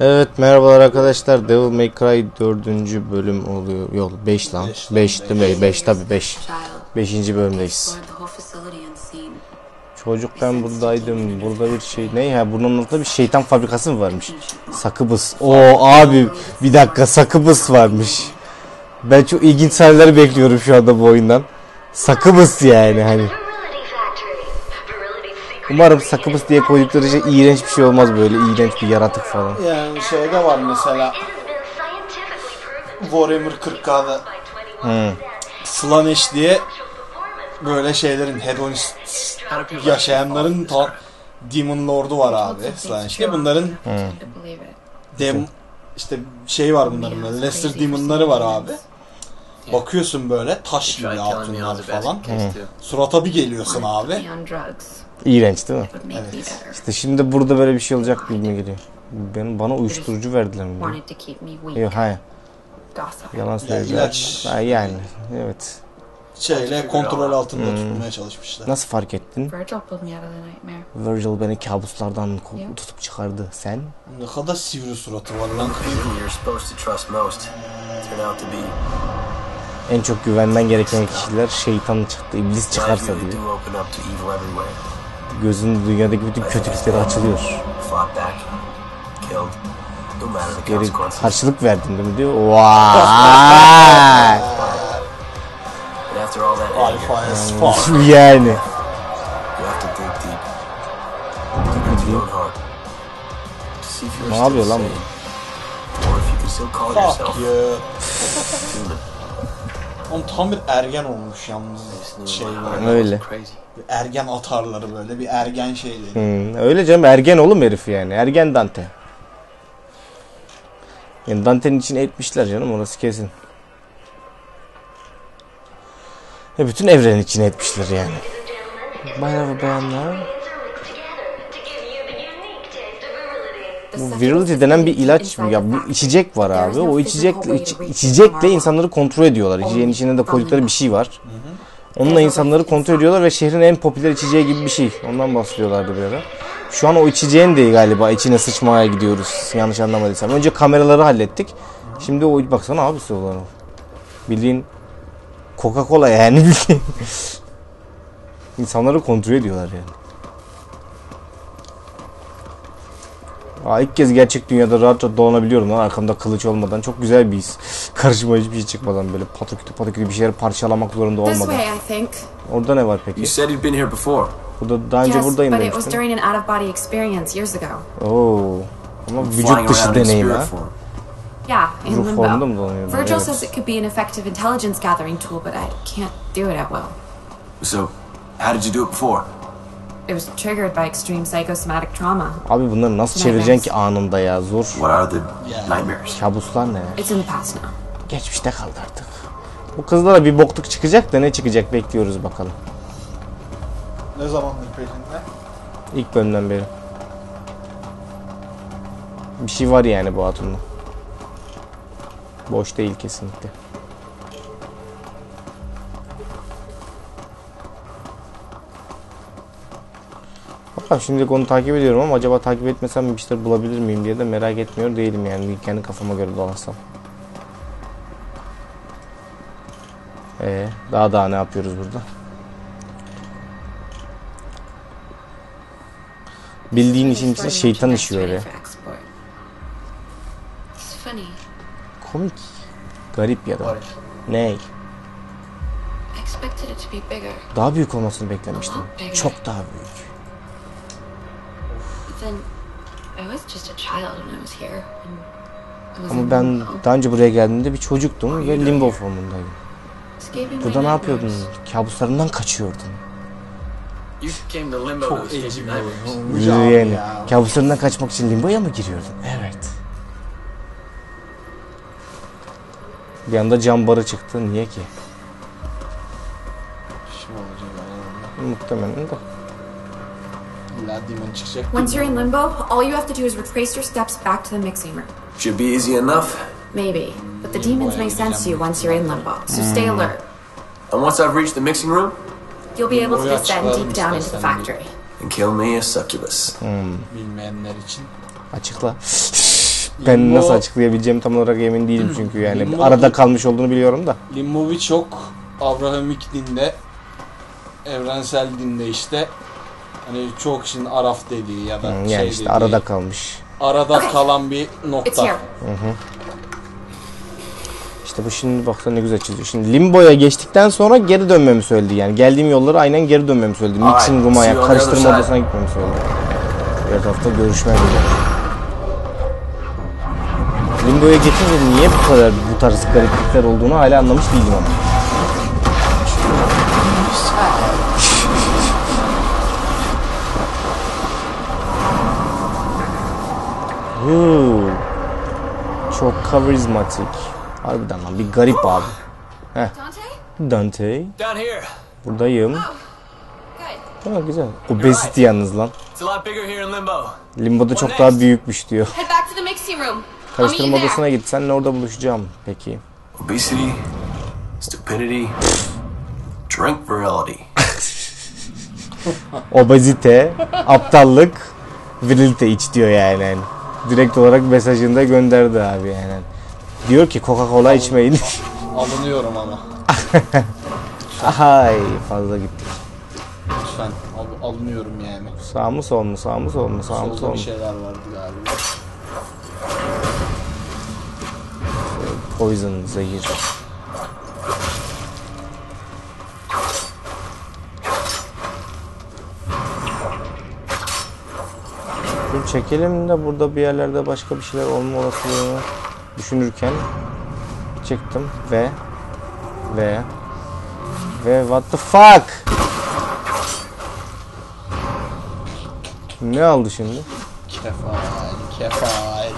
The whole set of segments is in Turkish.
Evet merhabalar arkadaşlar. Devil May Cry 4. bölüm oluyor. Yok 5 lan. Beş 5 lan, değil mi? 5 tabi 5. Child 5. bölümdeyiz. Çocuk ben buradaydım. Burada bir şey ne ya? Bunun altında bir şeytan fabrikası mı varmış? Sakıbız. O abi bir dakika sakıbız varmış. Ben çok ilginç sahneleri bekliyorum şu anda bu oyundan. Sakıbız yani hani. Umarım sakıbız diye koydukları şey iğrenç bir şey olmaz böyle iğrenç bir yaratık falan. Yani şeyde var mesela Warhammer 40K'da Hmm. Slanesh diye böyle şeylerin hedonist yaşayanların ta Demon Lord'u var abi Slanesh diye. Bunların it. dem işte şey var bunların böyle Lesser Demon'ları var abi. Bakıyorsun böyle taş gibi hatunlar falan. too. Surata bir geliyorsun abi. İğrenç değil mi? better. İşte şimdi burada böyle bir şey olacak gibi geliyor. Ben bana uyuşturucu verdiler mi? Yok hayır. Yalan söylediler. ilaç. Ha, yani evet. Şeyle kontrol altında Hmm. tutmaya çalışmışlar. Nasıl fark ettin? Virgil pulled me out of the nightmare. Virgil beni kabuslardan ko- tutup çıkardı. Sen? Ne kadar sivri suratı var lan. People you're supposed to trust most turn out to be. En çok güvenmen gereken kişiler şeytan çıktı, iblis çıkarsa really diyor. do open up to evil everywhere. Gözün dünyadaki bütün kötülükleri açılıyor. Geri karşılık verdin değil mi diyor. Fuck. yani. Ne yapıyor lan bu? Fuck you. Oğlum tam bir ergen olmuş yalnız şey böyle. Öyle. Bir ergen atarları böyle bir ergen şeyleri. Hmm, öyle canım ergen oğlum herif yani. Ergen Dante. Yani Dante'nin içine etmişler canım orası kesin. E bütün evrenin içine etmişler yani. Bayağı bayanlar. Bu virility denen bir ilaç the ya bu içecek var abi. O way iç- içecekle insanları kontrol ediyorlar. İçeceğin içinde de koydukları bir şey var. Onunla insanları kontrol ediyorlar ve şehrin en popüler içeceği gibi bir şey. Ondan bahsediyorlardı bir ara. Şu an o içeceğin de galiba içine sıçmaya gidiyoruz. Yanlış anlamadıysam. Önce kameraları hallettik. Şimdi o baksana abisi olan o. Bildiğin Coca-Cola yani bildiğin. İnsanları kontrol ediyorlar yani. Aa, ilk kez gerçek dünyada rahatça dolanabiliyorum lan arkamda kılıç olmadan. Çok güzel bir his. Karşıma hiçbir şey çıkmadan böyle patakütü patakütü bir şeyleri parçalamak zorunda olmadan. way, I think. Orada ne var You peki? said you'd been here before. Burada daha önce yes, buradayım but it was demiştin. during an out-of-body experience years ago. Oo. Ama Flying vücut dışı deneyim spirit ha. form. Yeah, in Ruh formunda mı? Virgil Evet. says it could be an effective intelligence gathering tool, but I can't do it at will. So, how did you do it before? It was triggered by extreme psychosomatic trauma. Abi bunları nasıl çevireceksin ki anında ya? Zor. What are the nightmares? Kabuslar ne? It's in the past now. Geçmişte kaldı artık. Bu kızlara bir bokluk çıkacak da ne çıkacak bekliyoruz bakalım. Ne zamandır peşinde? İlk bölümden beri. Bir şey var yani bu hatunla. Boş değil kesinlikle. Bakalım şimdilik onu takip ediyorum ama acaba takip etmesem bir şeyler bulabilir miyim diye de merak etmiyor değilim yani kendi kafama göre dolaşsam. Ee, daha daha ne yapıyoruz burada? Bildiğin işin içinde şeytan işiyor öyle. It's funny. Komik. Garip ya da. Bigger. Daha büyük olmasını beklemiştim. Çok daha büyük. But then I was just a child when I was here. And I was Ama ben daha önce buraya geldiğimde bir çocuktum ve limbo formundaydım. Burada ne yapıyordun? Kabuslarından kaçıyordun. You came to limbo to Çok your bir Yani ya. kabuslarından kaçmak için limboya mı giriyordun? Evet. Bir anda cam barı çıktı. Niye ki? Muhtemelen de. İlla demon çıkacak. Once you're in limbo, all you have to do is retrace your steps back to the mixing room. Should be easy enough. Maybe. But the demons may sense you once you're in limbo, so stay alert. And once I've reached the mixing room, You'll be able to descend deep down into the factory. and kill me a succubus. Bilmeyenler için. Açıkla. Ben Limbo- nasıl açıklayabileceğim tam olarak emin değilim çünkü yani Limbo- arada kalmış olduğunu biliyorum da. Limbo birçok Abrahamik dinde evrensel dinde işte hani çoğu kişinin araf dediği ya da Hı, şey Yani işte dediği, arada kalmış. arada kalan bir nokta. here. İşte bu şimdi baksana ne güzel çiziyor. Şimdi limboya geçtikten sonra geri dönmemi söyledi yani. Geldiğim yolları aynen geri dönmemi söyledi. Mixing Alright, room'a see ya you on the other karıştırma odasına gitmemi söyledi. Diğer tarafta görüşme dedi. Limboya geçince niye bu kadar bu tarz gariplikler olduğunu hala anlamış değilim ama. Huu. Çok karizmatik. Harbiden lan bir garip abi. Dante? Dante. Down here. Buradayım. Good. Ha güzel. Obesity yalnız lan. It's a lot bigger here in Limbo. Limbo'da çok daha büyükmüş diyor. Head back to the mixing room. I'll meet you Karıştırma odasına git. Seninle orada buluşacağım. Peki. Obesity, stupidity, drink virility. Obezite, aptallık, virilite iç diyor yani. Direkt olarak mesajında gönderdi abi yani. Diyor ki Coca-Cola içmeyin. Alınıyorum ama. Ay fazla gittik. Lütfen al- alınıyorum yani. Sağ mı sol mu sağ mı sol mu sağ mı sol Solda mu? bir şeyler vardı galiba. Poison, zehir. Çekelim de burada bir yerlerde başka bir şeyler olma olasılığını düşünürken çektim ve ve ve what the fuck? Ne aldı şimdi? Kefail, kefail.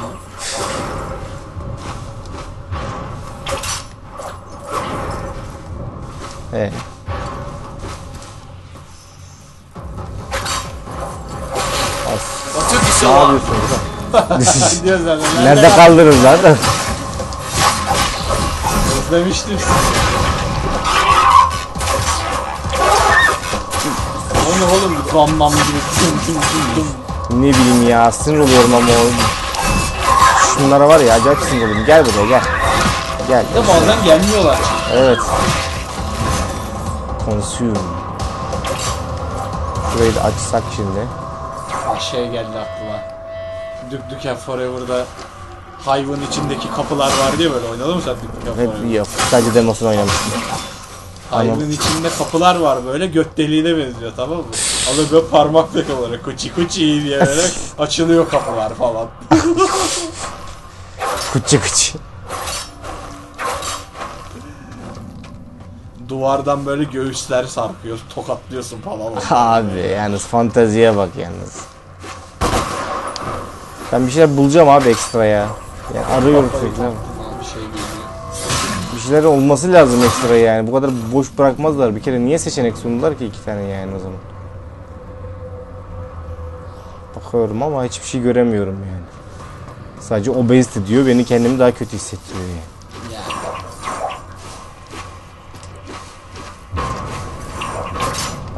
He. Ne yapıyorsunuz lan? Gidiyoruz zaten. Nerede kaldınız lan? Özlemiştim. O ne oğlum bam bam gibi tüm tüm tüm tüm. Ne bileyim ya sinir oluyorum ama o Şunlara var ya acayip sinir oluyorum. Gel buraya gel. Gel. De bazen gelmiyorlar. Evet. Consume. Şurayı da açsak şimdi. Şey geldi aklıma. Duke Nukem Forever'da hayvanın içindeki kapılar vardı ya böyle oynadın mı sen Duke Hep Forever? yok. Sadece demosunu oynamıştım. Hayvanın içinde kapılar var böyle göt deliğine benziyor tamam mı? Alıyor böyle parmakla olarak kuçi kuçi diye böyle açılıyor kapılar falan. Kıçı kıçı. Duvardan böyle göğüsler sarkıyor, tokatlıyorsun falan. Abi yalnız fanteziye bak yalnız. Ben bir şeyler bulacağım abi ekstra ya. Yani arıyorum sürekli. Bir şey. Bir şeyler olması lazım ekstra yani. Bu kadar boş bırakmazlar. Bir kere niye seçenek sundular ki iki tane yani o zaman? Bakıyorum ama hiçbir şey göremiyorum yani. Sadece obezity diyor. Beni kendimi daha kötü hissettiriyor yani.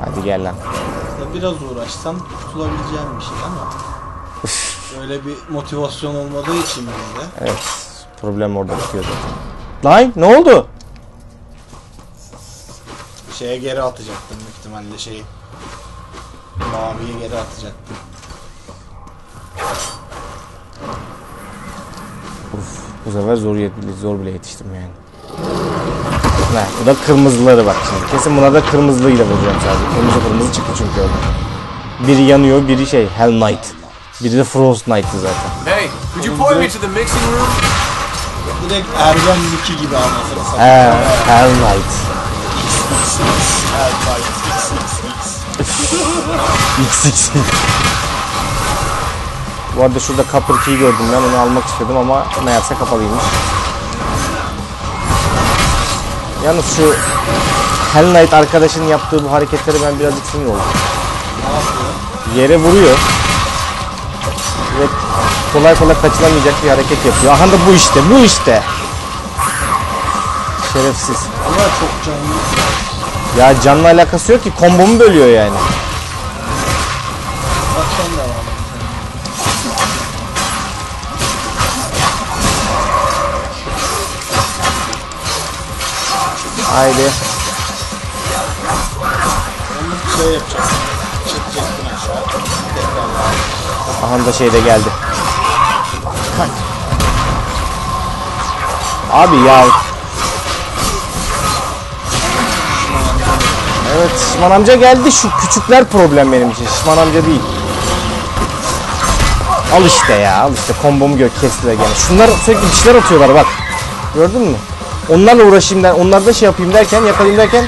Hadi gel lan. Biraz uğraşsam tutulabileceğim bir şey ama öyle bir motivasyon olmadığı için bizde. Evet. Problem orada bitiyor zaten. Lan ne oldu? Şeye geri atacaktım büyük ihtimalle şeyi. Maviye geri atacaktım. Bu sefer zor, zor bile yetiştim yani. Ha, bu da kırmızıları bak şimdi. Kesin bunlar da kırmızılıyla vuracağım sadece. Kırmızı kırmızı çıktı çünkü orada. Biri yanıyor, biri şey Hell Knight. Biri de Frost Knight'tı zaten. Hey, could you point me to the mixing room? Direkt Ergen Miki gibi anlatırım sana. He, Hell Knight. XX. Bu arada şurada Copper Key gördüm ben onu almak istedim ama meğerse kapalıymış. Yalnız şu Hell Knight arkadaşın yaptığı bu hareketleri ben birazcık sinir oldum. Yere vuruyor kolay kolay kaçılamayacak bir hareket yapıyor. Aha da bu işte, bu işte. Şerefsiz. Ama çok canlı. Ya canla alakası yok ki kombomu bölüyor yani. Akşam devam. Haydi. Onu şey yapacağız. Çekeceksin aşağı. Aha da şey de geldi. Abi ya. Evet Şişman amca geldi. Şu küçükler problem benim için. Şişman amca değil. Al işte ya. Al işte kombomu gör kestiler gene. Şunlar sürekli bir atıyorlar bak. Gördün mü? Onlarla uğraşayım der, onlarda şey yapayım derken, yakalayayım derken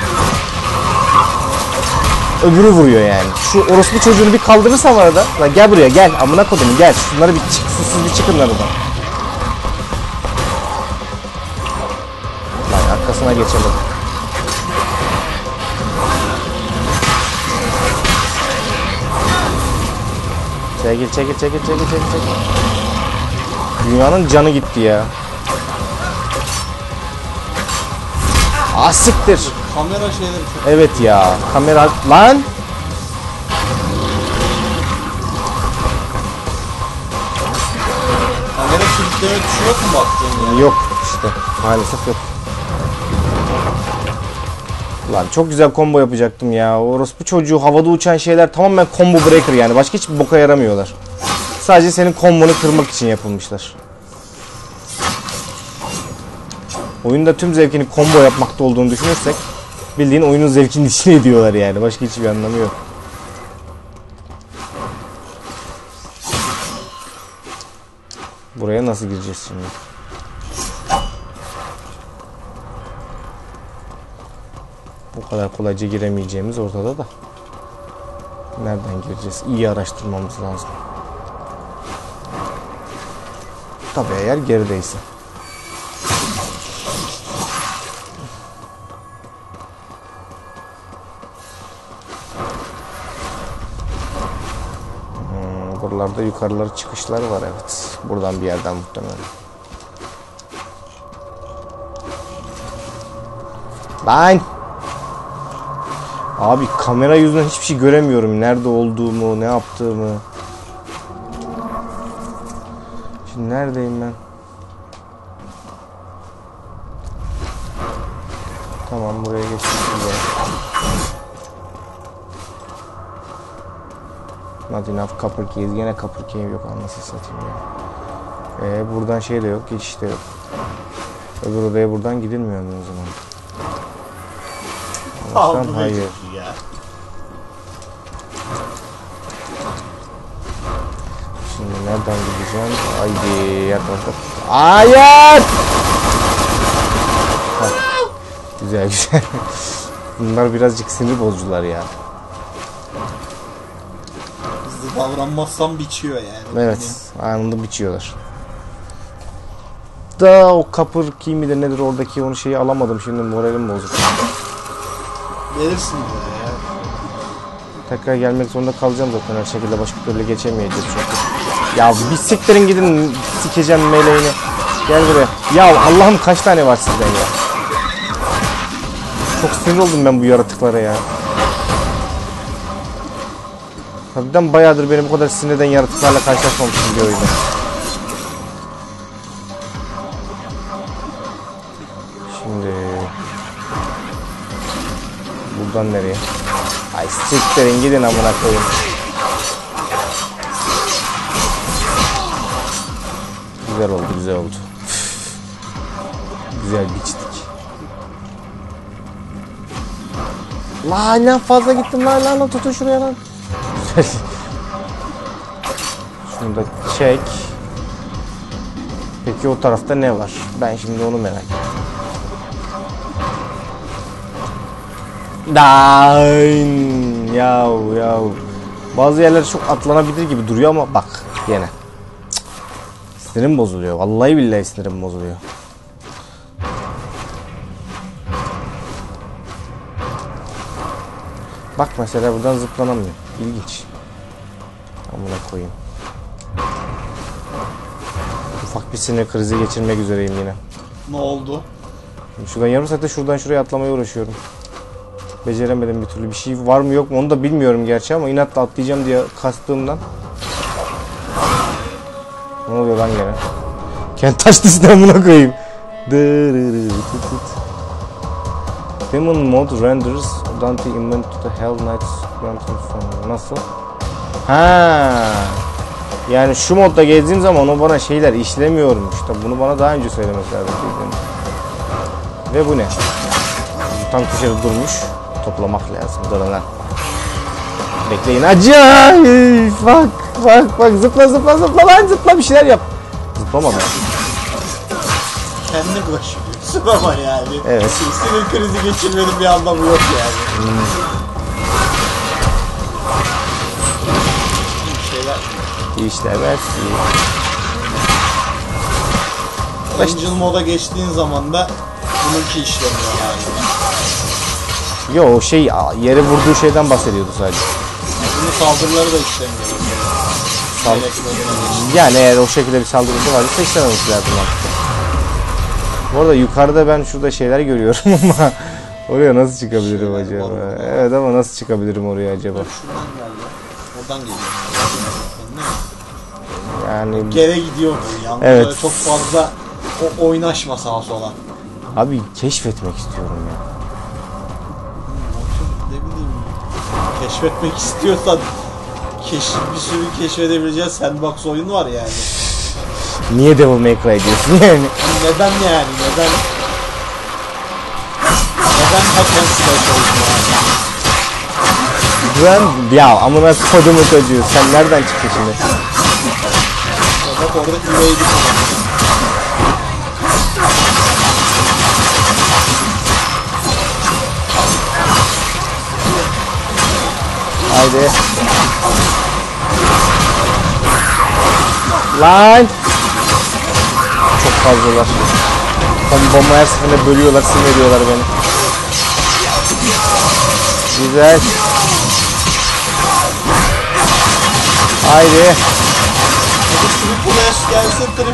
öbürü vuruyor yani. Şu orospu çocuğunu bir kaldırırsam arada. Lan gel buraya gel. Amına kodum gel. Şunları bir çık, susuz bir çıkın aradan. Lan arkasına geçemedim. Çekil çekil çekil çekil çekil çekil. Dünyanın canı gitti ya. Ah siktir. Kamera şeyleri çok Evet ya. Kamera lan. Kamera kilitleme tuşu yok mu baktığın ya? Yok işte. Maalesef yok. Lan çok güzel combo yapacaktım ya. Orospu çocuğu havada uçan şeyler tamamen combo breaker yani. Başka hiçbir boka yaramıyorlar. Sadece senin kombonu kırmak için yapılmışlar. Oyunda tüm zevkini combo yapmakta olduğunu düşünürsek bildiğin oyunun zevkini içine ediyorlar yani. Başka hiçbir anlamı yok. Buraya nasıl gireceğiz şimdi? Kadar kolayca giremeyeceğimiz ortada da. Nereden gireceğiz? İyi araştırmamız lazım. Tabii eğer gerideyse. Hmm, buralarda yukarıları çıkışlar var evet. Buradan bir yerden muhtemelen. Lan! Abi kamera yüzünden hiçbir şey göremiyorum. Nerede olduğumu, ne yaptığımı. Şimdi neredeyim ben? Tamam buraya güzel. Not enough copper keys. Gene copper key yok anlasını satayım ya. Ee, buradan şey de yok, geçiş de yok. Öbür odaya buradan gidilmiyor mu o zaman? Ve hayır. Gideceğim? Haydi yaklaşık. Hayır! Ha, Güzel güzel. Bunlar birazcık sinir bozucular ya. Hızlı davranmazsam biçiyor yani. Evet, anında biçiyorlar. Da o kapır key midir nedir oradaki onu şeyi alamadım şimdi moralim bozuk. Gelirsin bize ya. Tekrar gelmek zorunda kalacağım zaten her şekilde başka türlü geçemeyeceğiz çünkü. Ya bir siktirin gidin sikeceğim meleğini. Gel buraya. Ya Allah'ım kaç tane var sizden ya. Çok sinir oldum ben bu yaratıklara ya. Harbiden bayağıdır beni bu kadar sinir eden yaratıklarla karşılaşmamışım bir oyunda. Şimdi buradan nereye? Ay siktirin gidin amına koyayım. Güzel oldu güzel oldu. güzel biçtik. Lan lan fazla gittim lan lan lan tutun şuraya lan. Şunu da çek. Peki o tarafta ne var? Ben şimdi onu merak ettim. Dain yav yav. Bazı yerler çok atlanabilir gibi duruyor ama bak yine. Sinirim bozuluyor. Vallahi billahi sinirim bozuluyor. Bak mesela buradan zıplanamıyor. İlginç. Amına koyayım. Ufak bir sinir krizi geçirmek üzereyim yine. Ne oldu? Şuradan yarım saatte şuradan şuraya atlamaya uğraşıyorum. Beceremedim bir türlü. Bir şey var mı yok mu onu da bilmiyorum gerçi ama inatla atlayacağım diye kastığımdan. Ne oluyor lan gene? Kent taş diziden buna koyayım. Demon Mode renders Dante invent to the Hell Knights Quantum Stone. Nasıl? Ha. Yani şu modda gezdiğim zaman o bana şeyler işlemiyormuş. Tabi bunu bana daha önce söylemesi lazım. Ve bu ne? Tam köşede durmuş. Toplamak lazım. Durun lan. Bekleyin. Acayip. Bak bak bak zıpla zıpla zıpla lan zıpla bir şeyler yap. Zıplamadı. Kendi başlıyorsun ama yani. Evet. Sinir krizi geçirmenin bir anlamı yok yani. Bir şeyler. İşlemez. Angel moda geçtiğin zaman da bununki işlemiyor yani. Yo şey yere vurduğu şeyden bahsediyordu sadece. Bunun saldırıları da işlemiyor. Sal-. Yani eğer o şekilde bir saldırısı varsa işlememesi lazım artık. Bu arada yukarıda ben şurada şeyler görüyorum ama oraya nasıl çıkabilirim Şeyler acaba? var. Evet ama nasıl çıkabilirim oraya acaba? Şuradan geldi. Oradan geliyor. Yani Gere gidiyor. Yalnız Evet. çok fazla o oynaşma sağa sola. abi keşfetmek istiyorum ya. Keşfetmek istiyorsan keş, bir sürü keşfedebileceğin sandbox oyun var yani. Niye Devil May Cry diyorsun yani? Neden yani? Neden? Neden hack and slash oyun yani? Ben ya amına kodumu çocuğu sen nereden çıktın şimdi? Bak orada üveylik Haydi. Lan. Çok fazlalar. Bombamı her seferinde bölüyorlar, sinirliyorlar beni. Güzel. Haydi.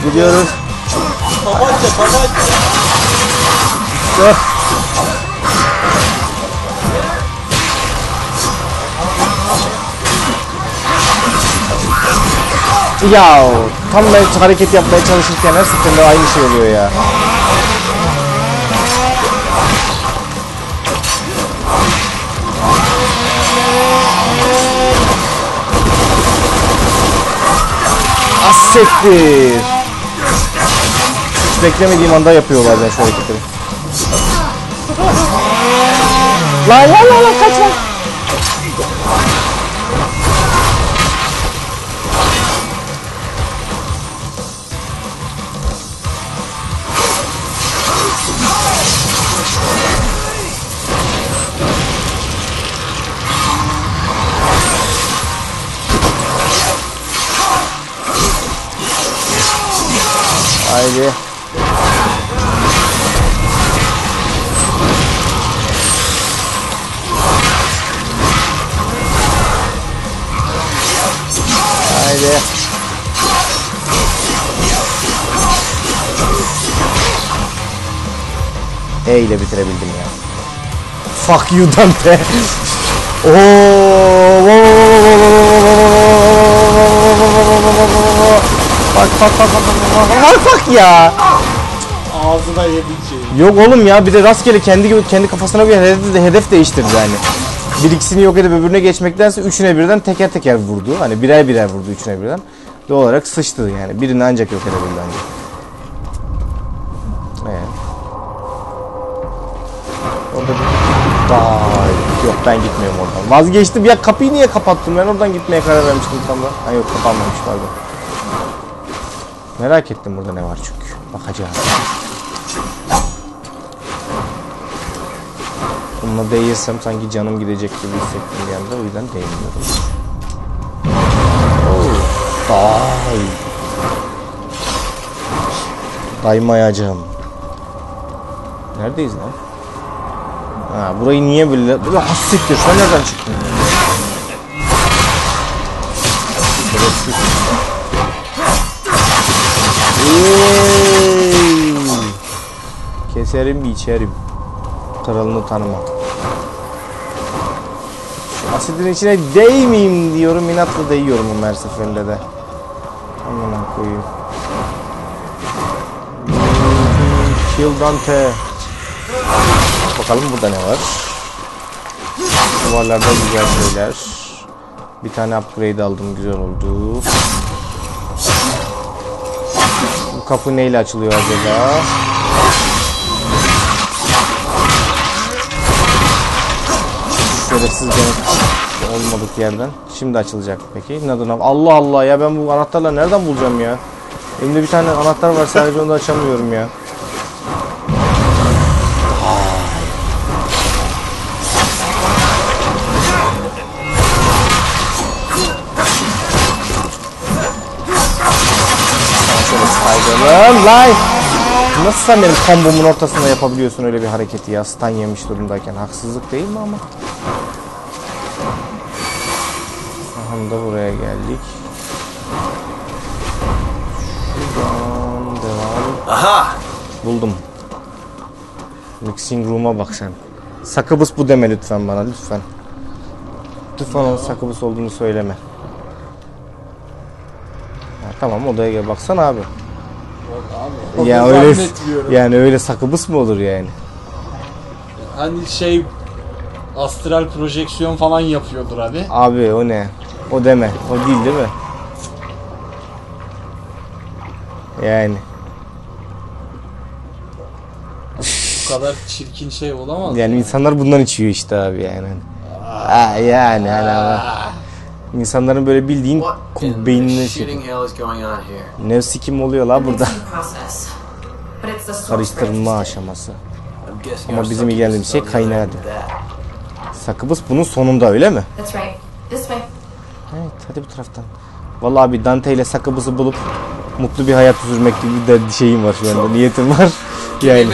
Gidiyoruz. Tabanca tabanca. Dur. Ya tam ben hareket yapmaya çalışırken her seferinde aynı şey oluyor ya. Asektir. Hiç beklemediğim anda yapıyor bazen şu hareketleri. Lan lan lan kaç lan. Haydi. Haydi. E ile bitirebildim ya. Fuck you Dante. Oo. Bak bak bak bak bak bak bak bak ya. Ağzına yedin şeyi. Yok oğlum ya bir de rastgele kendi kendi kafasına bir hedef, hedef değiştirdi yani. Bir ikisini yok edip öbürüne geçmektense üçüne birden teker teker vurdu. Hani birer birer vurdu üçüne birden. Doğal olarak sıçtı yani. Birini ancak yok edebildi ancak. Evet. Orada bir... Vay. Yok ben gitmiyorum oradan. Vazgeçtim. Ya kapıyı niye kapattım? Ben oradan gitmeye karar vermiştim tam da. Ha yok kapanmamış pardon. Merak ettim burada ne var çünkü. Bakacağız. Bununla değirsem sanki canım gidecek gibi hissettim bir anda. O yüzden değmiyorum. Day. Daymayacağım. Neredeyiz lan? Ha, burayı niye böyle... Böyle hassiktir. Sen nereden çıktın? Ey! Keserim biçerim. Kralını tanıma. Asidin içine değmeyeyim diyorum. inatla değiyorum o her seferinde de. Amına koyayım. Kill Dante. Bak Bakalım burada ne var. Duvarlarda güzel şeyler. Bir tane upgrade aldım güzel oldu. Kapı neyle açılıyor acaba? Şerefsiz gene olmadık yerden. Şimdi açılacak peki. Ne adına? Allah Allah ya ben bu anahtarla nereden bulacağım ya? Elimde bir tane anahtar var sadece onu da açamıyorum ya. Saydalım. Lan! Nasıl sen benim kombomun ortasında yapabiliyorsun öyle bir hareketi ya? Stun yemiş durumdayken. Haksızlık değil mi ama? Aha da buraya geldik. Şuradan devam. Aha! Buldum. Mixing room'a bak sen. Sakıbıs bu deme lütfen bana lütfen. Lütfen onun sakıbıs olduğunu söyleme. Ha, tamam odaya gel baksana abi. Ya öyle zannetmiyorum. yani öyle sakıbıs mı olur yani? Hani şey astral projeksiyon falan yapıyordur hadi. Abi o ne? O deme. O değil değil mi? Yani. Bu kadar çirkin şey olamaz. Yani insanlar bundan içiyor işte abi yani. Ha, yani hani ama. İnsanların böyle bildiğin kum beynine şey. hell is going on here? Nefsi kim oluyor la burada? Karıştırma aşaması. Ama bizim ilgilendiğimiz şey kaynağı. Sakıbıs bunun sonunda öyle mi? Evet hadi bu taraftan. Vallahi abi Dante ile Sakıbıs'ı bulup mutlu bir hayat sürmek gibi de şeyim var şu anda. Niyetim var. Yani.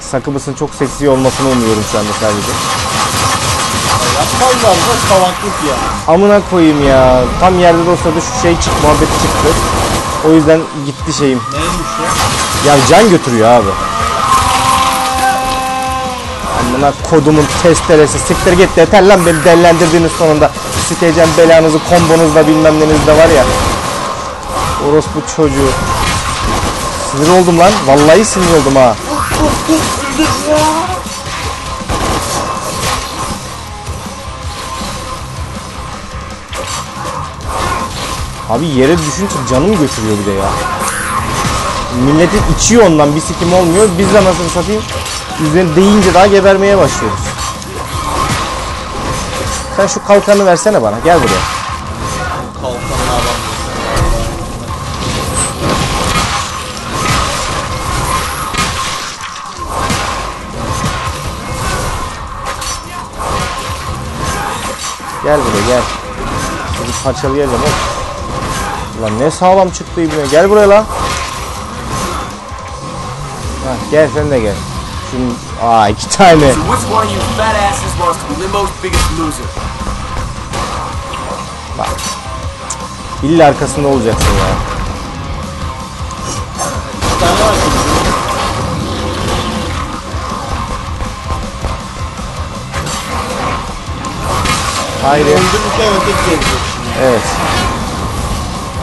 Sakıbıs'ın çok seksi olmasını umuyorum şu anda sadece. Yapmazlar da salaklık ya. Amına koyayım ya. Tam yerde de o sırada şu şey çık muhabbet çıktı. O yüzden gitti şeyim. Neymiş o? Ya can götürüyor abi. Amına kodumun testeresi siktir git yeter lan beni dellendirdiğiniz sonunda. Sikeceğim belanızı kombonuzda bilmem nenizde var ya. Orospu çocuğu. Sinir oldum lan. Vallahi sinir oldum ha. Abi yere düşünce canım götürüyor bir de ya. Milletin içiyor ondan bir sikim olmuyor. Biz de nasıl satayım üzerine değince daha gebermeye başlıyoruz. Sen şu kalkanı versene bana. Gel buraya. Kalkanına adam. Gel buraya gel. Sizi parçalayacağım oğlum. Ulan ne sağlam çıktı ibne. Gel buraya lan. Ha, gel sen de gel. Şimdi aa iki tane. Loser? İlla arkasında olacaksın ya. Bir tane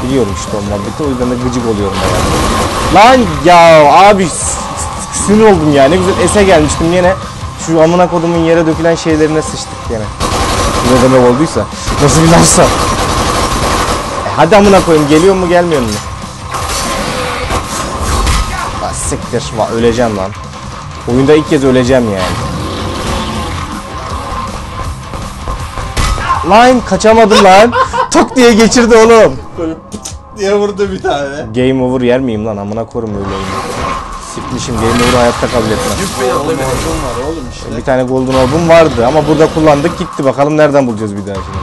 Biliyorum işte o muhabbeti o yüzden de gıcık oluyorum ben. Lan ya abi sinir oldum ya. Ne güzel ese gelmiştim yine. Şu amına kodumun yere dökülen şeylerine sıçtık yine. Ne demek olduysa. Nasıl bir lafsa. E, hadi amına koyayım geliyor mu gelmiyor mu? Lan siktir. Va, öleceğim lan. Oyunda ilk kez öleceğim yani. Lan kaçamadım lan. Tok diye geçirdi oğlum. Böyle diye vurdu bir tane. Game over yer miyim lan amına korum öyle oyunu. Sikmişim game over hayatta kabul Oğlum var oğlum işte. Bir tane golden orb'um vardı ama burada kullandık gitti bakalım nereden bulacağız bir daha şimdi.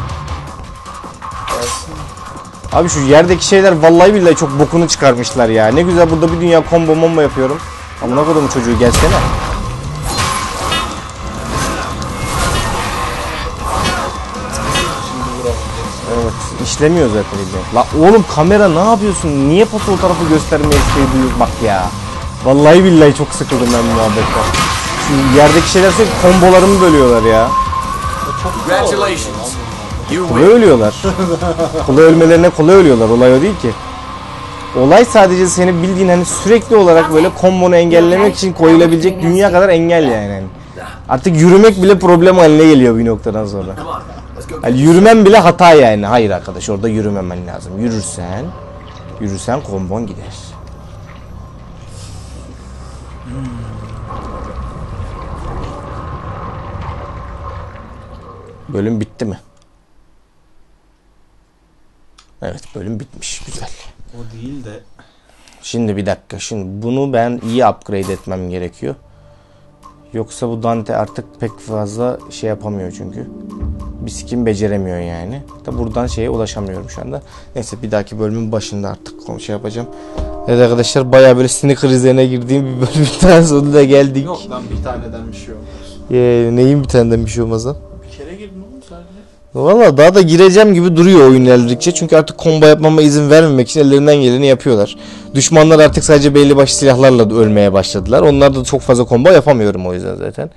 Abi şu yerdeki şeyler vallahi billahi çok bokunu çıkarmışlar ya. Ne güzel burada bir dünya combo mombo yapıyorum. Amına kodumun çocuğu gelsene. İşlemiyor zaten illa. La oğlum kamera ne yapıyorsun? Niye o tarafı göstermeye şey duyuyor bak ya. Vallahi billahi çok sıkıldım ben muhabbetten. Şu yerdeki şeyler sürekli kombolarımı bölüyorlar ya. Congratulations. Win. ölüyorlar. kolay ölmelerine kolay ölüyorlar. Olay o değil ki. Olay sadece seni bildiğin hani sürekli olarak böyle kombonu engellemek için koyulabilecek dünya kadar engel yani. Artık yürümek bile problem haline geliyor bir noktadan sonra. Yani yürümen bile hata yani. Hayır arkadaş orada yürümemen lazım. Yürürsen, yürürsen kombon gider. Bölüm bitti mi? Evet bölüm bitmiş. Güzel. O değil de Şimdi bir dakika. Şimdi bunu ben iyi upgrade etmem gerekiyor. Yoksa bu Dante artık pek fazla şey yapamıyor çünkü. Bir skin beceremiyor yani. Da buradan şeye ulaşamıyorum şu anda. Neyse bir dahaki bölümün başında artık konu şey yapacağım. Evet arkadaşlar bayağı böyle sinir krizlerine girdiğim bir bölümden sonuna geldik. yok lan bir taneden bir şey olmaz. Ee, neyin bir taneden bir şey olmaz lan? Bir kere girdin oğlum sadece. Valla daha da gireceğim gibi duruyor oyun ilerledikçe. Çünkü artık combo yapmama izin vermemek için ellerinden geleni yapıyorlar. Düşmanlar artık sadece belli başlı silahlarla ölmeye başladılar. Onlar da çok fazla combo yapamıyorum o yüzden zaten.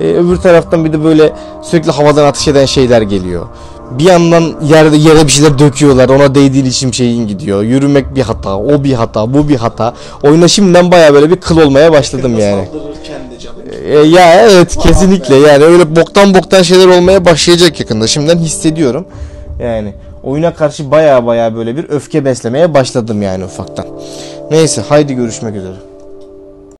Ee, öbür taraftan bir de böyle sürekli havadan ateş eden şeyler geliyor. Bir yandan yerde yere bir şeyler döküyorlar. Ona değdiğin için şeyin gidiyor. Yürümek bir hata, o bir hata, bu bir hata. Oyuna şimdiden baya böyle bir kıl olmaya başladım yani. E, ya evet kesinlikle yani öyle boktan boktan şeyler olmaya başlayacak yakında. Şimdiden hissediyorum. Yani oyuna karşı baya baya böyle bir öfke beslemeye başladım yani ufaktan. Neyse haydi görüşmek üzere.